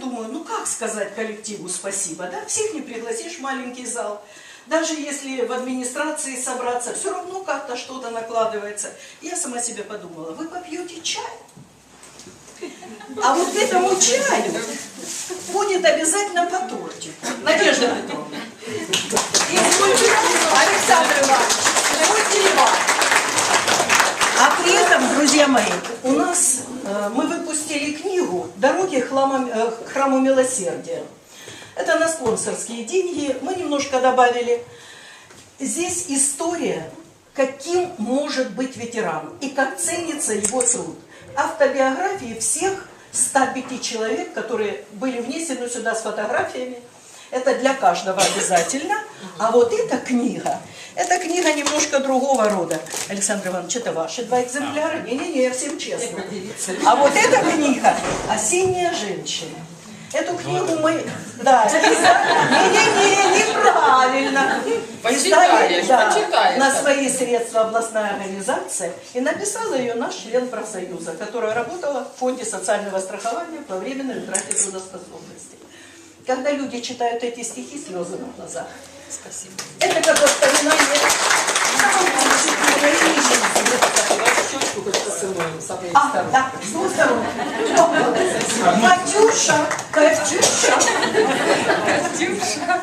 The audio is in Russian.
думаю, ну как сказать коллективу спасибо, да? Всех не пригласишь в маленький зал. Даже если в администрации собраться, все равно как-то что-то накладывается. Я сама себе подумала, вы попьете чай? А вот этому чаю будет обязательно по тортику. Надежда Петровна. И будьте, Александр Иванович, будьте. А при этом, друзья мои, у нас э, мы «Дороги э, к храму милосердия». Это на спонсорские деньги. Мы немножко добавили. Здесь история, каким может быть ветеран и как ценится его труд. Автобиографии всех 105 человек, которые были внесены сюда с фотографиями. Это для каждого обязательно. А вот эта книга, эта книга немножко другого рода. Александр Иванович, это ваши два экземпляра? Не-не-не, я всем честно. А вот эта книга «Осенняя женщина». Эту книгу мы... Да, не-не-не, неправильно. Издали, да, на свои средства областная организация. И написала ее наш член профсоюза, которая работала в фонде социального страхования по временной утрате трудоспособности. Когда люди читают эти стихи, слезы на глазах. Спасибо. Это как воспоминание. А, да, с двух сторон. Катюша, Катюша. Катюша.